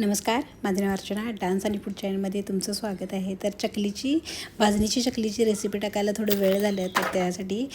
नमस्कार माझं नाव अर्चना. डान्स आणि फूड चॅनलमध्ये तुमचं स्वागत आहे. तर चकलीची भाजणीची चकलीची रेसिपी टाकायला थोडं वेळ झालं तर त्यासाठी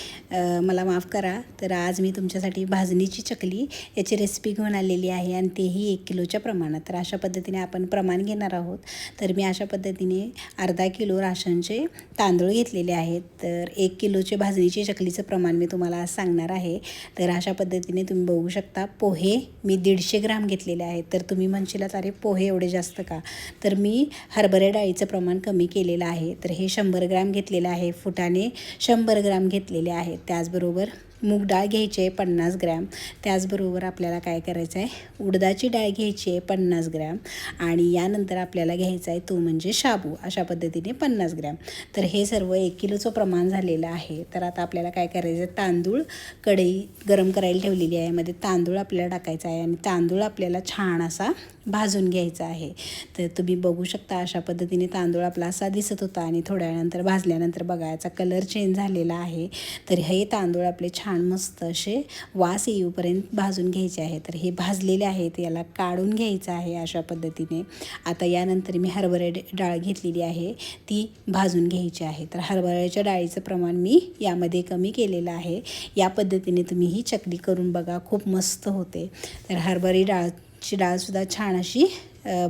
मला माफ करा. तर आज मी तुमच्यासाठी भाजणीची चकली याची रेसिपी घेऊन आलेली आहे आणि तेही एक किलोच्या प्रमाणात. तर अशा पद्धतीने आपण प्रमाण घेणार आहोत. तर मी अशा पद्धतीने अर्धा किलो राशनचे तांदूळ घेतलेले आहेत. तर एक किलोचे भाजणीची चकलीचं प्रमाण मी तुम्हाला आज सांगणार आहे. तर अशा पद्धतीने तुम्ही बघू शकता पोहे मी दीडशे ग्राम घेतलेले आहेत. तर तुम्ही म्हणशीला अरे पोहे एवढे जास्त का? तर मी हरभरे डाळीचं प्रमाण कमी केलेलं आहे. तर हे शंभर ग्राम घेतलेलं आहे. फुटाने शंभर ग्राम घेतलेले आहेत. त्याचबरोबर मूग डाळ घ्यायची आहे पन्नास ग्रॅम. त्याचबरोबर आपल्याला काय करायचं आहे? उडदाची डाळ घ्यायची आहे पन्नास ग्रॅम. आणि यानंतर आपल्याला घ्यायचा आहे तो म्हणजे शाबू. अशा पद्धतीने पन्नास ग्रॅम. तर हे सर्व एक किलोचं प्रमाण झालेलं आहे. तर आता आपल्याला काय करायचं आहे? तांदूळ कढई गरम करायला ठेवलेली आहे. मध्ये तांदूळ आपल्याला टाकायचा आहे. आणि तांदूळ आपल्याला छान असा भाजून घ्यायचा आहे. तर तुम्ही बघू शकता अशा पद्धतीने तांदूळ आपला असा दिसत होता. आणि थोड्या वेळानंतर भाजल्यानंतर बघा याचा कलर चेंज झालेला आहे. तर हे तांदूळ आपले छान मस्त असे वास येऊपर्यंत भाजून घ्यायचे आहे. तर हे भाजलेले आहेत याला काढून घ्यायचं आहे अशा पद्धतीने. आता यानंतर मी हरभरे डाळ घेतलेली आहे ती भाजून घ्यायची आहे. तर हरभऱ्याच्या डाळीचं प्रमाण मी यामध्ये कमी केलेलं आहे. या पद्धतीने तुम्ही ही चकली करून बघा खूप मस्त होते. तर हरभरी डाळची डाळसुद्धा छान अशी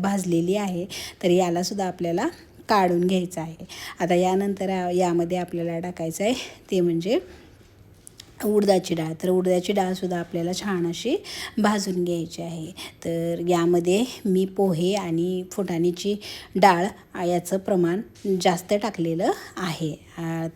भाजलेली आहे. तर यालासुद्धा आपल्याला काढून घ्यायचं आहे. आता यानंतर यामध्ये आपल्याला टाकायचं आहे ते म्हणजे उडदाची डाळ. तर उडदाची डाळसुद्धा आपल्याला छान अशी भाजून घ्यायची आहे. तर यामध्ये मी पोहे आणि फुटाण्याची डाळ याचं प्रमाण जास्त टाकलेलं आहे.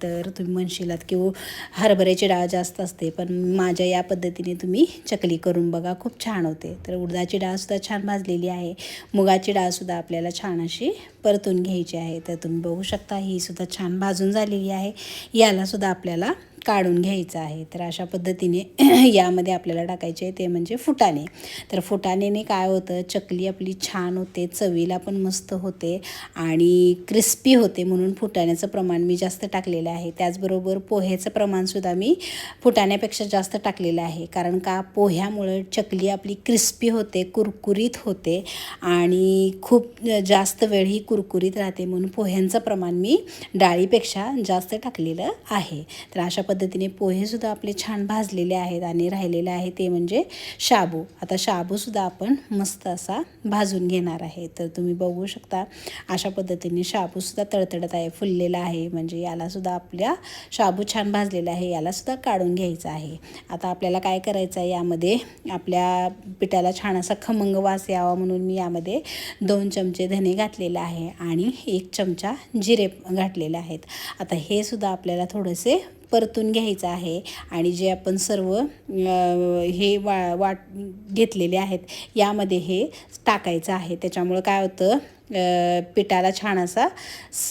तर तुम्ही म्हणशीलात की हो, हरभऱ्याची डाळ जास्त असते पण माझ्या या पद्धतीने तुम्ही चकली करून बघा खूप छान होते. तर उडदाची डाळसुद्धा छान भाजलेली आहे. मुगाची डाळसुद्धा आपल्याला छान अशी परतून घ्यायची आहे. तर तुम्ही बघू शकता ही सुद्धा छान भाजून झालेली आहे. यालासुद्धा आपल्याला काढून घ्यायचं आहे. तर अशा पद्धतीने यामध्ये आपल्याला टाकायचे आहे ते म्हणजे फुटाणे. तर फुटाण्याने काय होतं? चकली आपली छान होते चवीला पण मस्त होते आणि क्रिस्पी होते म्हणून फुटाण्याचं प्रमाण मी जास्त टाकलेलं आहे. त्याचबरोबर पोह्याचं प्रमाणसुद्धा मी फुटाण्यापेक्षा जास्त टाकलेलं आहे. कारण का? पोह्यामुळं चकली आपली क्रिस्पी होते कुरकुरीत होते आणि खूप जास्त वेळ ही कुरकुरीत राहते म्हणून पोह्यांचं प्रमाण मी डाळीपेक्षा जास्त टाकलेलं आहे. तर अशा पद्धतीने पद्धतीने पोहेसुद्धा आपले छान भाजलेले आहेत आणि राहिलेले आहे ते म्हणजे शाबू. आता शाबूसुद्धा आपण मस्त असा भाजून घेणार आहे. तर तुम्ही बघू शकता अशा पद्धतीने शाबूसुद्धा तडतडत आहे फुललेला आहे. म्हणजे यालासुद्धा आपल्या शाबू छान भाजलेला आहे यालासुद्धा काढून घ्यायचं आहे. आता आपल्याला काय करायचं आहे यामध्ये आपल्या पिठाला छान असा खमंग वास यावा म्हणून मी यामध्ये दोन चमचे धने घातलेले आहे आणि एक चमचा जिरे घातलेले आहेत. आता हे सुद्धा आपल्याला थोडेसे परतून घ्यायचं आहे आणि जे आपण सर्व हे वा वाट घेतलेले आहेत यामध्ये हे टाकायचं आहे. त्याच्यामुळं काय होतं पिठाला छान असा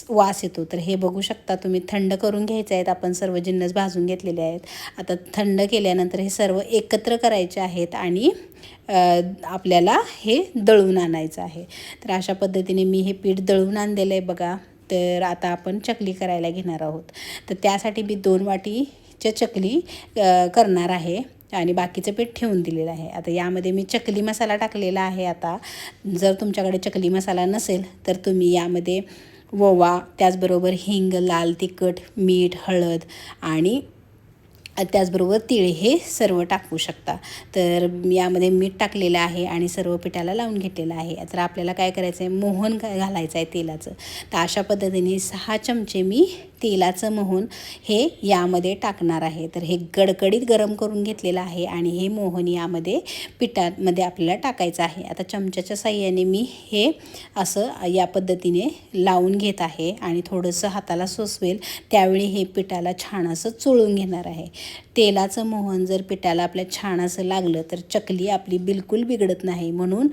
वास येतो. तर हे बघू शकता तुम्ही थंड करून घ्यायचे आहेत आपण सर्व जिन्नस भाजून घेतलेले आहेत. आता थंड केल्यानंतर हे सर्व एकत्र करायचे आहेत आणि आपल्याला हे दळून आणायचं आहे. तर अशा पद्धतीने मी हे पीठ दळून आणलेलं आहे बघा. तर आता आपण चकली करायला घेणार आहोत. तर त्यासाठी मी दोन वाटीच्या चकली करणार आहे आणि बाकीचं पीठ ठेवून दिलेलं आहे. आता यामध्ये मी चकली मसाला टाकलेला आहे आता. जर तुमच्याकडे चकली मसाला नसेल तर तुम्ही यामध्ये ओवा त्याचबरोबर हिंग लाल तिखट मीठ हळद आणि त्याचबरोबर तिळे हे सर्व टाकू शकता. तर यामध्ये मीठ टाकलेलं आहे आणि सर्व पिठाला लावून घेतलेलं आहे. तर आपल्याला काय करायचं आहे मोहन घालायचं आहे तेलाचं. तर अशा पद्धतीने सहा चमचे मी तेलाचं मोहन हे यामध्ये टाकणार आहे. तर हे गडकडीत गरम करून घेतलेलं आहे आणि हे मोहन यामध्ये पिठामध्ये आपल्याला टाकायचं आहे. आता चमच्याच्या साह्याने मी हे असं या पद्धतीने लावून घेत आहे आणि थोडंसं हाताला सोसवेल त्यावेळी हे पिठाला छान असं चोळून घेणार आहे. तेलाचं मोहन जर पिठाला आपल्या छान असं लागलं तर चकली आपली बिलकुल बिघडत नाही. म्हणून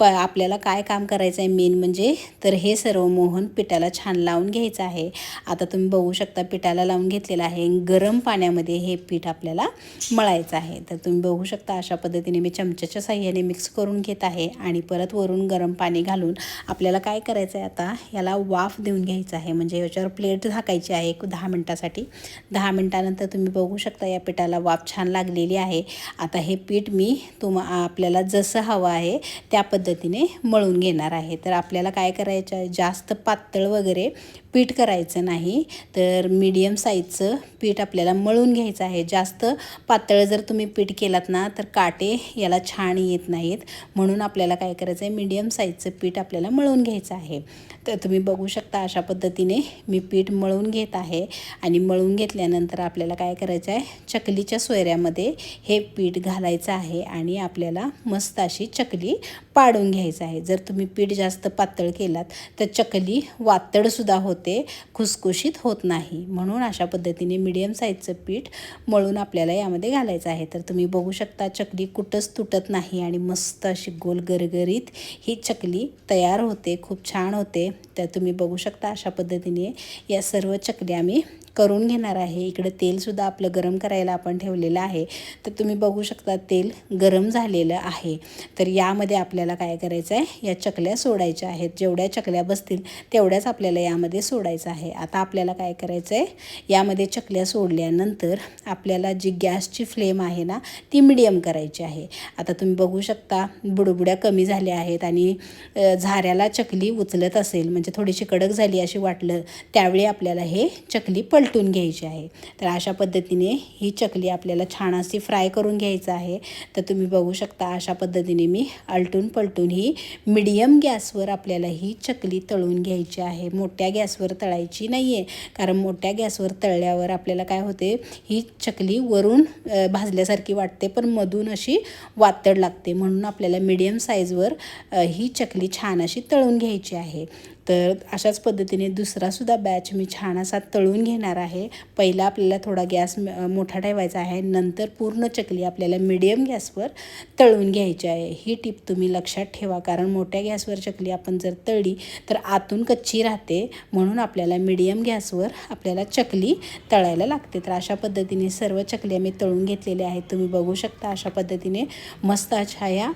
प आपल्याला काय काम करायचं आहे मेन म्हणजे तर हे सर्व मोहन पिठाला छान लावून घ्यायचं आहे. आता तुम्ही बघू शकता पिठाला लावून घेतलेलं आहे. गरम पाण्यामध्ये हे पीठ आपल्याला मळायचं आहे. तर तुम्ही बघू शकता अशा पद्धतीने मी चमच्याच्या साह्याने मिक्स करून घेत आहे. आणि परत वरून गरम पाणी घालून आपल्याला काय करायचं आहे आता याला वाफ देऊन घ्यायचं आहे. म्हणजे याच्यावर प्लेट झाकायची आहे एक दहा मिनटासाठी. दहा मिनटानंतर तुम्ही बघू शकता या पिठाला वाफ छान लागलेली आहे. आता हे पीठ मी तुम आपल्याला जसं हवं आहे त्या पद्धती पद्धतीने मळून घेणार आहे. तर आपल्याला काय करायचं आहे? जास्त पातळ वगैरे पीठ करायचं नाही. तर मीडियम साईजचं पीठ आपल्याला मळून घ्यायचं आहे. जास्त पातळ जर तुम्ही पीठ केलात ना तर काटे याला छान येत नाहीत. म्हणून आपल्याला काय करायचं आहे? मीडियम साईजचं पीठ आपल्याला मळून घ्यायचं आहे. तर तुम्ही बघू शकता अशा पद्धतीने मी पीठ मळून घेत आहे. आणि मळून घेतल्यानंतर आपल्याला काय करायचं आहे? चकलीच्या सोयऱ्यामध्ये हे पीठ घालायचं आहे. आणि आपल्याला मस्त अशी चकली पाडून घ्यायचं आहे. जर तुम्ही पीठ जास्त पातळ केलात तर चकली वातडसुद्धा होते खुसखुशीत होत नाही. म्हणून अशा पद्धतीने मिडियम साईजचं पीठ मळून आपल्याला यामध्ये घालायचं आहे. तर तुम्ही बघू शकता चकली कुठंच तुटत नाही आणि मस्त अशी गोल गरगरीत ही चकली तयार होते खूप छान होते. तर तुम्ही बघू शकता अशा पद्धतीने या सर्व चकल्या आम्ही करून घेणार आहे. इकडं तेलसुद्धा आपलं गरम करायला आपण ठेवलेलं आहे. तर तुम्ही बघू शकता तेल गरम झालेलं आहे. तर यामध्ये आपल्याला काय करायचं आहे? या चकल्या सोडायच्या आहेत. जेवढ्या चकल्या बसतील तेवढ्याच आपल्याला यामध्ये सोडायचं आहे. आता आपल्याला काय करायचं आहे यामध्ये चकल्या सोडल्यानंतर आपल्याला जी गॅसची फ्लेम आहे ना ती मिडियम करायची आहे. आता तुम्ही बघू शकता बुडबुड्या कमी झाल्या आहेत आणि झाऱ्याला चकली उचलत असेल म्हणजे थोडीशी कडक झाली अशी वाटलं त्यावेळी आपल्याला हे चकली पडली पलटून घ्यायची आहे. तर अशा पद्धतीने ही चकली आपल्याला छान अशी फ्राय करून घ्यायचं आहे. तर तुम्ही बघू शकता अशा पद्धतीने मी आलटून पलटून ही मिडियम गॅसवर आपल्याला ही चकली तळून घ्यायची आहे. मोठ्या गॅसवर तळायची नाही आहे कारण मोठ्या गॅसवर तळल्यावर आपल्याला काय होते ही चकली वरून भाजल्यासारखी वाटते पण मधून अशी वातड लागते. म्हणून आपल्याला मिडियम साईजवर ही चकली छान अशी तळून घ्यायची आहे. तर अशाच पद्धतीने दुसरासुद्धा बॅच मी छान असा तळून घेणार आहे. पहिला आपल्याला थोडा गॅस मोठा ठेवायचा आहे. नंतर पूर्ण चकली आपल्याला मिडियम गॅसवर तळून घ्यायची आहे. ही टीप तुम्ही लक्षात ठेवा. कारण मोठ्या गॅसवर चकली आपण जर तळली तर आतून कच्ची राहते. म्हणून आपल्याला मिडियम गॅसवर आपल्याला चकली तळायला लागते. तर अशा पद्धतीने सर्व चकल्या मी तळून घेतलेल्या आहेत. तुम्ही बघू शकता अशा पद्धतीने मस्त अशा या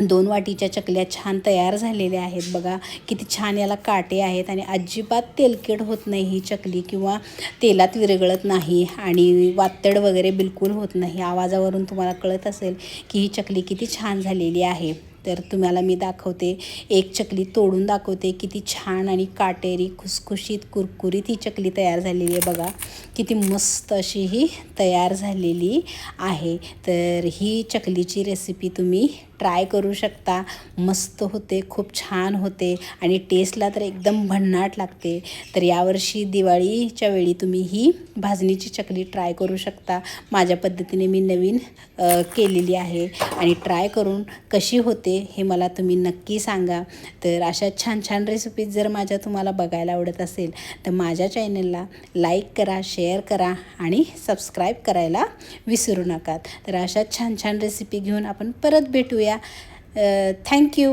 दोन वाटीच्या चकल्या छान तयार झालेल्या आहेत. बघा किती छान याला काटे आहेत आणि अजिबात तेलकट होत नाही ही चकली किंवा तेलात विरघळत नाही आणि वातड वगैरे बिलकुल होत नाही. आवाजावरून तुम्हाला कळत असेल की ही चकली किती छान झालेली आहे. तर तुम्हाला मी दाखवते एक चकली तोडून दाखवते किती छान आणि काटेरी खुसखुशीत कुरकुरीत ही चकली तयार झालेली आहे. बघा किती मस्त अशी ही तयार झालेली आहे. तर ही चकलीची रेसिपी तुम्ही ट्राय करू शकता. मस्त होते खूप छान होते आणि टेस्टला तर एकदम भन्नाट लागते. तर यावर्षी दिवाळीच्या वेळी तुम्ही ही भाजणीची चकली ट्राय करू शकता. माझ्या पद्धतीने मी नवीन केलेली आहे आणि ट्राय करून कशी होते हे मला तुम्ही नक्की सांगा. तर अशा छान छान रेसिपीज जर माझ्या तुम्हाला बघायला आवडत असेल तर माझ्या चॅनलला लाईक करा शेअर करा आणि सबस्क्राईब करायला विसरू नका. तर अशा छान छान रेसिपी घेऊन आपण परत भेटूया. थँक्यू